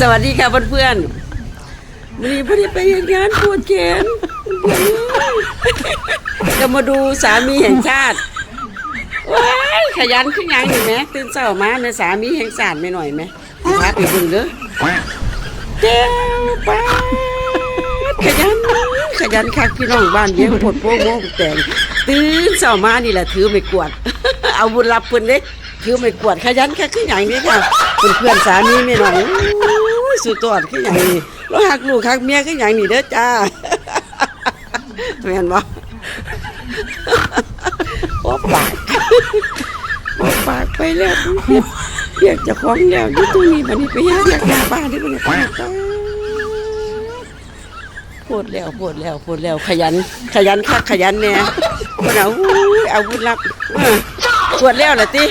สวัสดีค่ะเพื่อนๆวันนี้พอดีไปเฮ็ดงานปวดแขนจะมาดูสามีแห่งชาติว้ายขยันขึ้นยังอยู่ไหมตื่นเช้ามาในสามีแห่งชาติไม่หน่อยไหมพาไปเบึงเด้อเจ้าป้าขยันขยันคักพี่น้องบ้านเลี้ยงผดโป้งโม่แตงตื่นเช้ามานี่แหละถือไม่กวด เอาบุญรับเพิ่อนเด้ถือไม่กวดขยันคักขึ้นย่างนี้ค่ะเป็นเพื่อนสามีไม่หน่อย ยสุดยอดขึ้นอย่างนี้แล้วหักลูกหักเมียขึ้นอย่างนี้เด้อจ้าแม่นบ่โอ้ปากโอ้ปากไปแล้วเรียกเจ้าของแล้วอยู่ตรงนี้บัดนี้ไปเฮ็ดเรียกยาบ้าที่มันปากตาปวดแล้วปวดแล้วปวดแล้วขยัน ขยันคักขยันแน่คนเอาอุ้ยอาวุธลับปวดแล้วเหรอติ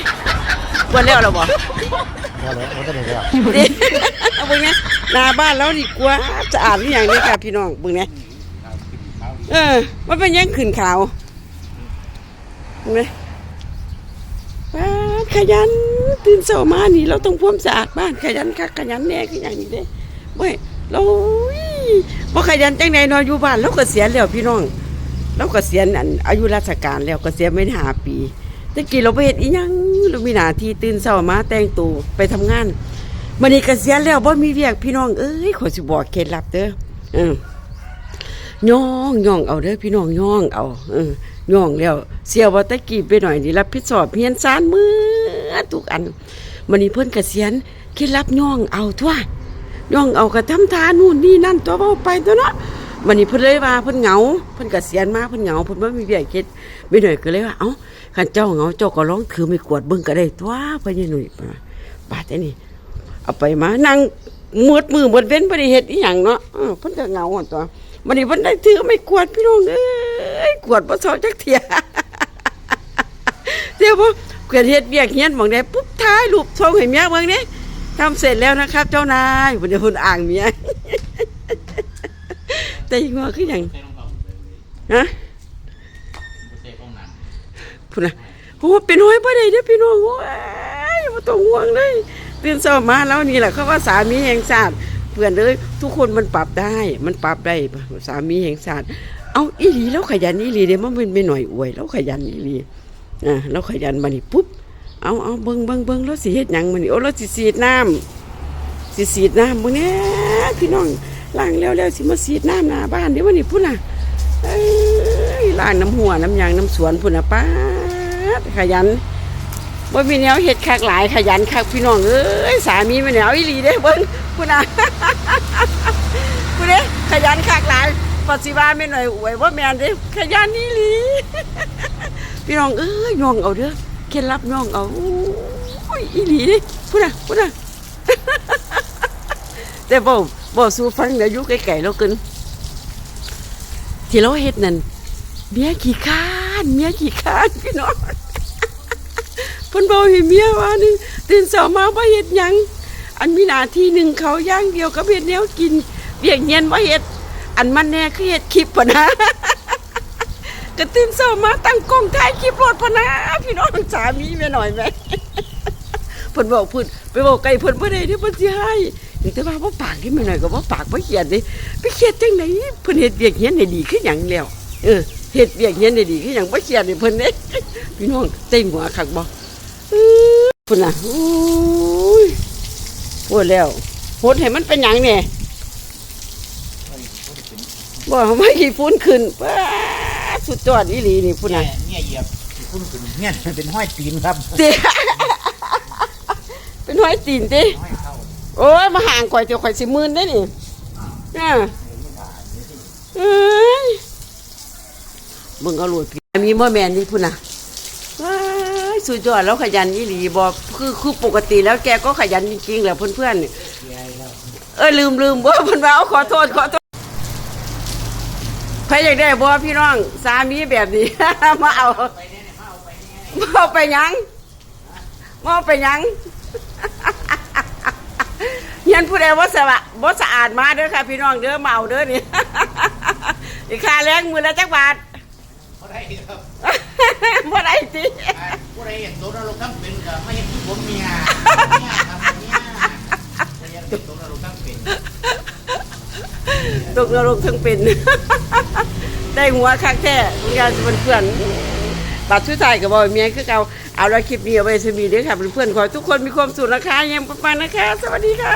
ปวดแล้วเหรอบ่ พอแล้วมันก็ได้แล้วดิเอาเบิ่งเนี่ยหน้าบ้านเราดีกว่าสะอาดหรือยังนี่ค่ะพี่น้องเบิ่งเนี่ยเออ มันเป็นยังขึ้นขาวเห็นไหมป้าดขยันตื่นเช้ามานี่เราต้องพ่วมสะอาดบ้านขยันคักขยันแน่ขยันนี่เด้เว้ยเราบ่ขยันจังไดนอนอยู่บ้านเราก็เสียแล้วพี่น้องเราก็เสียอันอายุราชการแล้วก็เสียไม่หาปี ตะกี้เราไปเฮ็ดอีหยังเรามีหน้าที่ตื่นเช้ามาแต่งตัวไปทำงานมันนี้เกษียณแล้วบ่มีเวียกพี่น้องเอ้ยขอยสิบอกเคล็ดลับเด้อเออย่องย่องเอาเด้อพี่น้องย่องเอาเออย่องแล้วเสียว่าตะกี้ไปหน่อยนี่รับผิดชอบเฮียนซานมือทุกอันมันนี้เพิ่นเกษียณเคล็ดลับย่องเอาทั่วย่องเอาก็ทำทานู่นนี่นั่นตัวเว้าไปตัวเนาะ วันนี้เพิ่นเลยว่าเพิ่นเหงาเพิ่นเกษียณมาเพิ่นเหงาเพิ่นบ่มีเวียกเฮ็ดไม่หน่อยก็เลยว่าเอ้าคันเจ้าเหงาเจ้าก็ลองถือไม่กวดเบิ่งก็ได้ตัวพ่อใหญ่หนุ่ยปาดอันนี้เอาไปมานั่งมืดมือหมดเว้นบ่ได้เฮ็ดอีหยังเนาะเพิ่นก็เหงาหั่นตัววันนี้เพิ่นได้ถือไม่กวดพี่น้องเอ้ยกวดบ่เซาจักเที่ยเดี๋ยวบ่เกิดเฮ็ดเวียเฮียนมองใดปุ๊บถ่ายรูปส่งให้เมียเบิ่งนี่ทำเสร็จแล้วนะครับ เจ้านายเพิ่นจะเพิ่นอ่างเมีย แต่ยังว่าคือหยังฮะพูดนะโอ้เป็นห้อยบ่ได้เด้อพี่น้องโอ้ยบ่ต้องห่วงเลยตื่นเช้ามาแล้วนี่แหละเขาว่าสามีแห่งชาติเพื่อนเลยทุกคนมันปรับได้ มันปรับได้สามีแห่งชาติเอาอีหลีแล้วขยันอีหลีเด้มันเป็นไม่หน่อยอวย แล้วขยันอีหลีอะแล้วขยันมานี่ปุ๊บเอาเอาเบิ่งเบิ่งเบิ่งแล้วสิเฮ็ดหยังมันนี่โอ้แล้วสิสีดน้ำสิสีดน้ำบ่แน่พี่น้อง ล้างแล้วแล้วสิมาสีดน้ำหน้าบ้านเดี๋ยววันนี้พุ่นน่ะล้างน้ำหัวน้ำยางน้ำสวนพุ่นน่ะป้าขยันบ่มีแนวเฮ็ดคักหลายขยันคักพี่น้องเอ้ยสามีมันแนวอีหลีเด้เบิ่งพุ่นน่ะพุ่นเด้ขยันคักหลายปัสสิว่าไม่หน่อยอวยว่าแมนเด้ขยันอีหลีพี่น้องเอ้ยย่องเอาเด้อเคล็ดลับย่องเอาอ้ยอีหลีเด้พุ่นน่ะพุ่นน่ะแต่บ่ บ่สู้ฟังเดี๋ยวยู่ไกลๆแล้วกันที่เราเฮ็ดนั่นเมียขี้ข้านเมียขี้ข้านพี่น้องเพิ่นบอกให้เมียว่านึงตื่นเช้ามาบ่เฮ็ดหยังอันมีหน้าที่หนึ่งเขาย่างเดียวกับเฮ็ดแนวกินเวียกเย็นบ่เฮ็ดอันมันแน่คือเฮ็ดคลิปพะนะก็ตื่นเช้ามาตั้งกล้องถ่ายคลิปรถพะนะพี่น้องสามีแม่หน่อยไหมเพิ่นบอกเพิ่นไปบอกไก่เพิ่นบ่ได้เด้เพิ่นสิให้ แต่ว่าบ่ปากนี่มันหน่อยก็บ่ปากบ่เขียนเด้ไปเขียนจังไดเพิ่นเฮ็ดเวียกเฮียนได้ดีคือหยังแล้วเออเฮ็ดเวียกเฮียนได้ดีคือหยังบ่เขียนให้เพิ่นเด้พี่น้องเต็มหัวคักบ่อื้อพุ่นน่ะโอ้ยปวดแล้วโหดให้มันเป็นหยังแน่บ่ไม่กี่ฟุ้นขึ้นป้าดสุดยอดอีหลีนี่พุ่นน่ะเนี่ยเหยียบคุณขึ้นเนี่ยเป็นห้อยตีนครับเตะเป็นห้อยตีนติห้อยเข้า โอ้ยมาห่างก่อยเดี๋ยวข่อยสิหมื่นได้นี่น่ะเอ้ยเบิ่งเอาโหลดพี่มีบ่แม่นนี่พุ่นน่ะว้ายสุดยอดแล้วขยันอีหลีบ่คือคือปกติแล้วแกก็ขยันจริงๆแหละเพื่อนๆนี่เอ้ยลืมลืมบ่เพิ่นว่าเอาขอโทษขอโทษใครอยากได้บ่พี่น้องสามีแบบนี้ มาเอามาเอาไปหยังมาเอาไปหยัง เฮียนผู้ใดว่าสะอาดบ่สะอาดมาเด้อค่ะ พี่น้องเด้อเมาเด้อนี่อีกค่าแรงมือละจักบาทบ่ได้ครับบ่ได้ติผู้ใดเห็นโดนเราทั้งเป็นกับไม่เห็นผมเมียเนี่ยทำเมียตกตกนรกทั้งเป็น ได้หัวคักแท้งานเป็นเพื่อนบัดสุดท้ายก็บอกเมียคือเก่าเอาละคลิปนี้เอาไว้สมีเด้อค่ะเพื่อนๆขอให้ทุกคนมีความสุขนะคะยังปังๆนะคะ สวัสดีค่ะ